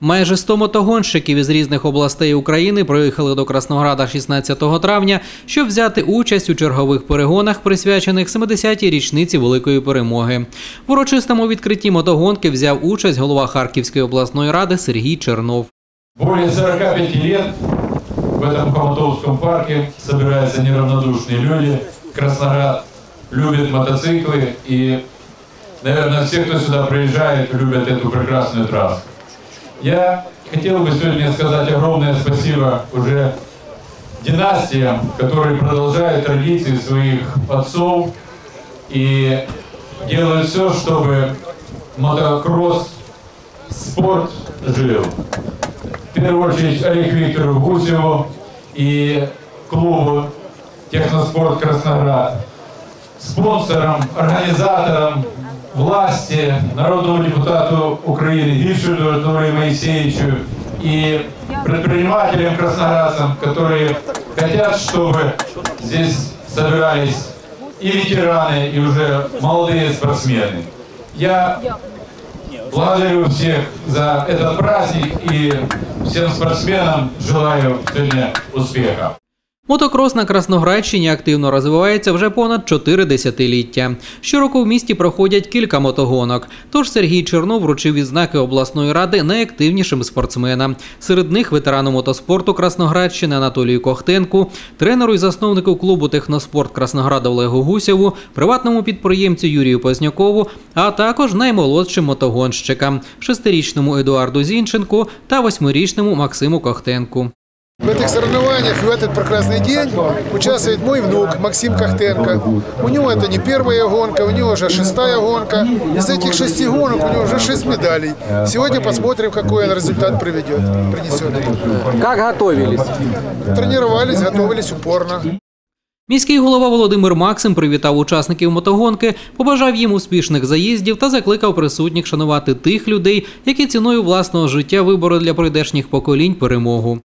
Майже 100 мотогонщиків із різних областей України приїхали до Краснограда 16 травня, щоб взяти участь у чергових перегонах, присвячених 70-й річниці великої перемоги. В урочистому відкритті мотогонки взяв участь голова Харківської обласної ради Сергій Чернов. Более 45 лет в этом Хомутовском парке собираются неравнодушные люди. Красноград любит мотоциклы и, наверное, все, кто сюда приезжает, любят эту прекрасную трассу. Я хотел бы сегодня сказать огромное спасибо уже династиям, которые продолжают традиции своих отцов и делают все, чтобы мотокросс спорт жил. В первую очередь Олег Виктору Гусеву и клубу Техноспорт Красноград, спонсорам, организаторам, власти, народному депутату Украины Гишелю Анатолию Моисеевичу и предпринимателям красноградцам, которые хотят, чтобы здесь собирались и ветераны, и уже молодые спортсмены. Я Благодарю всех за этот праздник и всем спортсменам желаю сегодня успеха. Мотокрос на Красноградщині активно розвивається вже понад чотири десятиліття. Щороку в місті проходять кілька мотогонок. Тож Сергій Чернов вручив відзнаки обласної ради найактивнішим спортсменам. Серед них ветерану мотоспорту Красноградщини Анатолію Кохтенку, тренеру і засновнику клубу Техноспорт Краснограда Олегу Гусєву, приватному підприємцю Юрію Познякову, а також наймолодшим мотогонщикам шестирічному Едуарду Зінченку та восьмирічному Максиму Кохтенку. В этих соревнованиях в этот прекрасный день участвует мой внук Максим Кохтенко. У него это не первая гонка, у него уже шестая гонка. Из этих шести гонок у него уже шесть медалей. Сегодня посмотрим, какой он результат приведет, принесет. Как готовились? Тренировались, готовились упорно. Міський голова Володимир Максим привітав учасників мотогонки, побажав їм успішних заїздів та закликав присутніх шанувати тих людей, які ціною власного життя вибори для прийдешніх поколінь перемогу.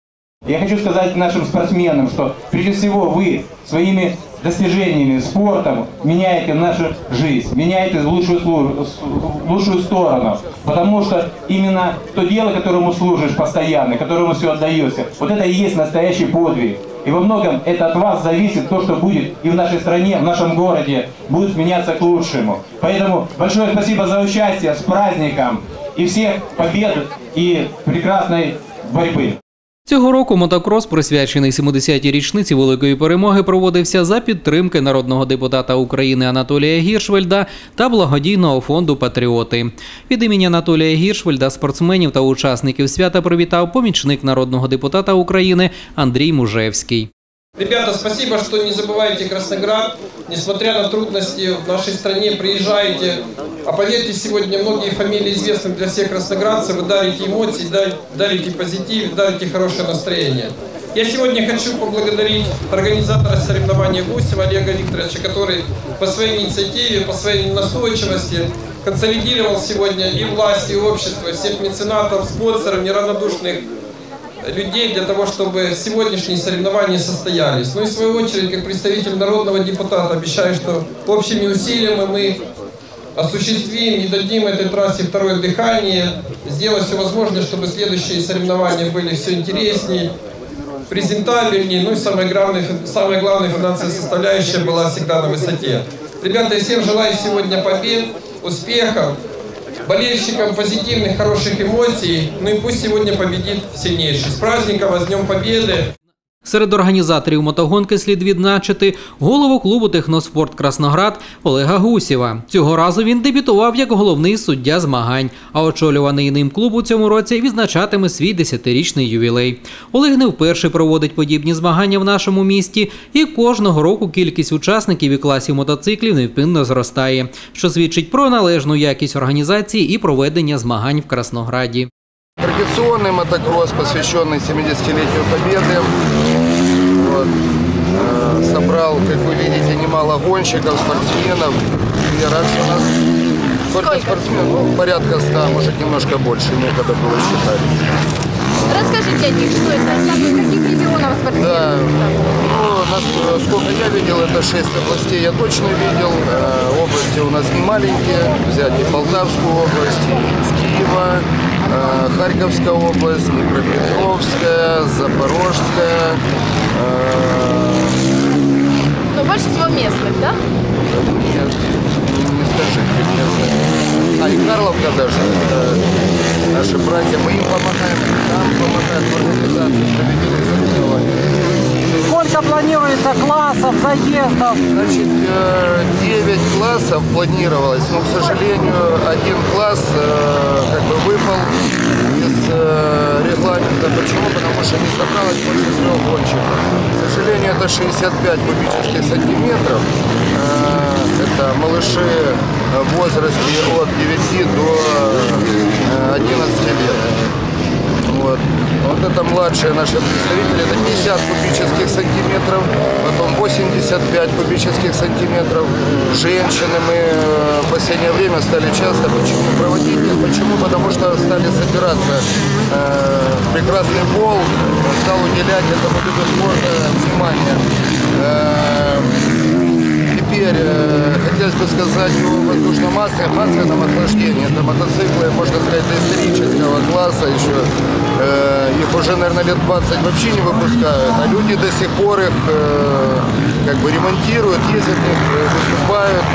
Я хочу сказать нашим спортсменам, что прежде всего вы своими достижениями, спортом меняете нашу жизнь, меняете в лучшую, в лучшую сторону. Потому что именно то дело, которому служишь постоянно, которому все отдаешься, вот это и есть настоящий подвиг. И во многом это от вас зависит то, что будет и в нашей стране, в нашем городе, будет меняться к лучшему. Поэтому большое спасибо за участие, с праздником и всех побед и прекрасной борьбы. Цього року мотокрос, присвячений 70-й річниці великої перемоги, проводився за підтримки народного депутата України Анатолія Гіршвельда та благодійного фонду Патріоти. Від імені Анатолія Гіршвельда спортсменів та учасників свята привітав помічник народного депутата України Андрій Мужевський. Ребята, спасибо, что не забываете Красноград. Несмотря на трудности в нашей стране, приезжаете. А поверьте, сегодня многие фамилии известны для всех красноградцев. Вы дарите эмоции, да- дарите позитив, дарите хорошее настроение. Я сегодня хочу поблагодарить организатора соревнований Гусева Олега Викторовича, который по своей инициативе, по своей настойчивости консолидировал сегодня и власть, и общество, всех меценатов, спонсоров, неравнодушных людей для того, чтобы сегодняшние соревнования состоялись. Ну и в свою очередь, как представитель народного депутата, обещаю, что общими усилиями мы осуществим и дадим этой трассе второе дыхание, сделать все возможное, чтобы следующие соревнования были все интереснее, презентабельнее, ну и самое главное, самая главная финансовая составляющая была всегда на высоте. Ребята, я всем желаю сегодня побед, успехов, болельщикам позитивных, хороших эмоций, ну и пусть сегодня победит сильнейший. С праздником, с Днем Победы! Серед організаторів мотогонки слід відзначити голову клубу Техноспорт Красноград Олега Гусєва. Цього разу він дебютував як головний суддя змагань, а очолюваний ним клуб у цьому році відзначатиме свій десятирічний ювілей. Олег не вперше проводить подібні змагання в нашому місті, і кожного року кількість учасників і класів мотоциклів невпинно зростає, що свідчить про належну якість організації і проведення змагань в Краснограді. Традиционный мотокросс, посвященный 70-летию Победы. Э, Собрал, как вы видите, немало гонщиков, спортсменов. Я рад, что у нас сколько спортсменов? Ну, порядка 100, может немножко больше, некогда было считать. Расскажите о них, что это, из каких регионов спортсмены? Да, ну, нас- сколько я видел, это 6 областей я точно видел. Э, Области у нас не маленькие, взять и Полтавскую область, из Киева. Киева, э, Харьковская область, Днепропетровская, Запорожская. Э, Но больше всего местных, да? Нет, не скажите мне. А, и Карловка даже. это наши братья, мы им помогаем, нам помогают в организации проведения соревнований. Сколько планируется классов, заездов? Значит, 9 классов планировалось, но, к сожалению, один класс э, как бы выпал из э, регламента. Почему? Потому что не собралось больше трех гонщиков. К сожалению, это 65 кубических сантиметров. Э, Это малыши в возрасте от 9 до э, 11 лет. Вот. вот это младшие наши представители, это 50 кубических сантиметров, потом 85 кубических сантиметров. Женщины мы э, в последнее время стали часто почему проводить? Почему? Потому что стали собираться. Э, прекрасный пол стал уделять этому виду спорта внимание. Теперь э, хотелось бы сказать о воздушно-масляном масляном охлаждении. Это мотоциклы, можно сказать, доисторического класса еще. Э, их уже, наверное, лет 20 вообще не выпускают, а люди до сих пор их э, как бы ремонтируют, ездят в них, э, выступают.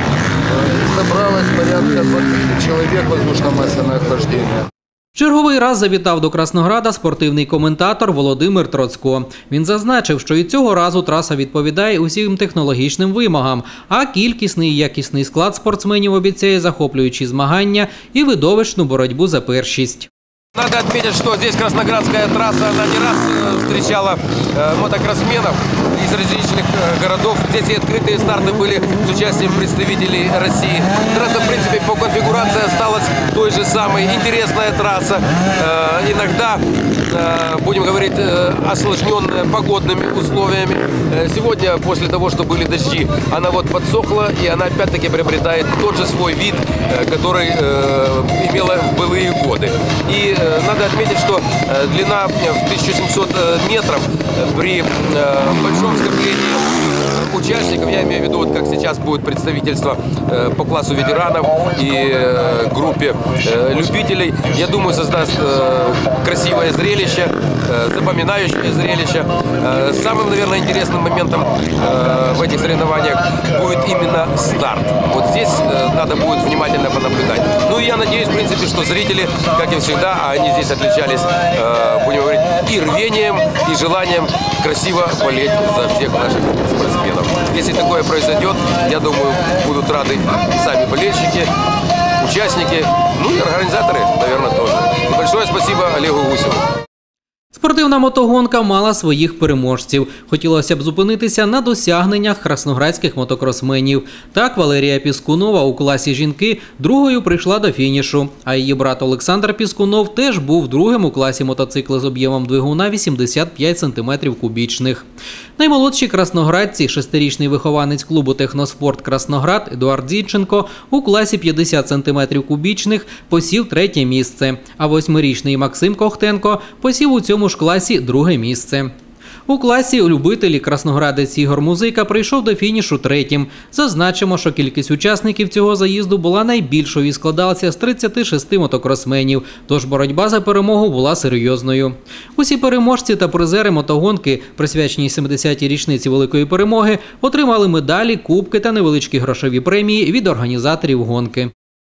Э, и собралось порядка 20 человек воздушно-масляное охлаждение. Черговий раз завітав до Краснограда спортивний коментатор Володимир Троцько. Він зазначив, що і цього разу траса відповідає усім технологічним вимогам, а кількісний і якісний склад спортсменів обіцяє захоплюючі змагання і видовищну боротьбу за першість. Надо отметить, что здесь Красноградская трасса, она не раз э, встречала э, мотокроссменов из различных э, городов. Здесь и открытые старты были с участием представителей России. Трасса, в принципе, по конфигурации осталась той же самой. Интересная трасса, э, иногда, будем говорить, э, осложненная погодными условиями. Э, Сегодня, после того, что были дожди, она вот подсохла, и она опять-таки приобретает тот же свой вид, э, который э, имела в былые годы. И э, надо отметить, что э, длина в 1700 э, метров э, при э, большом скоплении участников, я имею в виду, вот как сейчас будет представительство э, по классу ветеранов и э, группе э, любителей, я думаю, создаст э, красивое зрелище, э, запоминающее зрелище. Э, Самым, наверное, интересным моментом э, в этих соревнованиях будет именно старт. Вот здесь э, надо будет внимательно понаблюдать. Ну я надеюсь, в принципе, что зрители, как и всегда, а они здесь отличались, э, будем говорить, и рвением, и желанием красиво болеть за всех наших спортсменов. Если такое произойдет, я думаю, будут рады сами болельщики, участники, ну и организаторы, наверное, тоже. И большое спасибо Олегу Гусеву. Спортивна мотогонка мала своїх переможців. Хотілося б зупинитися на досягненнях красноградських мотокросменів. Так, Валерія Піскунова у класі жінки другою прийшла до фінішу. А її брат Олександр Піскунов теж був другим у класі мотоцикли з об'ємом двигуна 85 см кубічних. Наймолодші красноградці, шестирічний вихованець клубу Техноспорт Красноград Едуард Дідченко у класі 50 см кубічних посів третє місце, а восьмирічний Максим Кохтенко посів у цьому ж класі друге місце. У класі любителі красноградець Ігор Музика прийшов до фінішу третім. Зазначимо, що кількість учасників цього заїзду була найбільшою і складалася з 36 мотокросменів, тож боротьба за перемогу була серйозною. Усі переможці та призери мотогонки, присвячені 70-й річниці великої перемоги, отримали медалі, кубки та невеличкі грошові премії від організаторів гонки.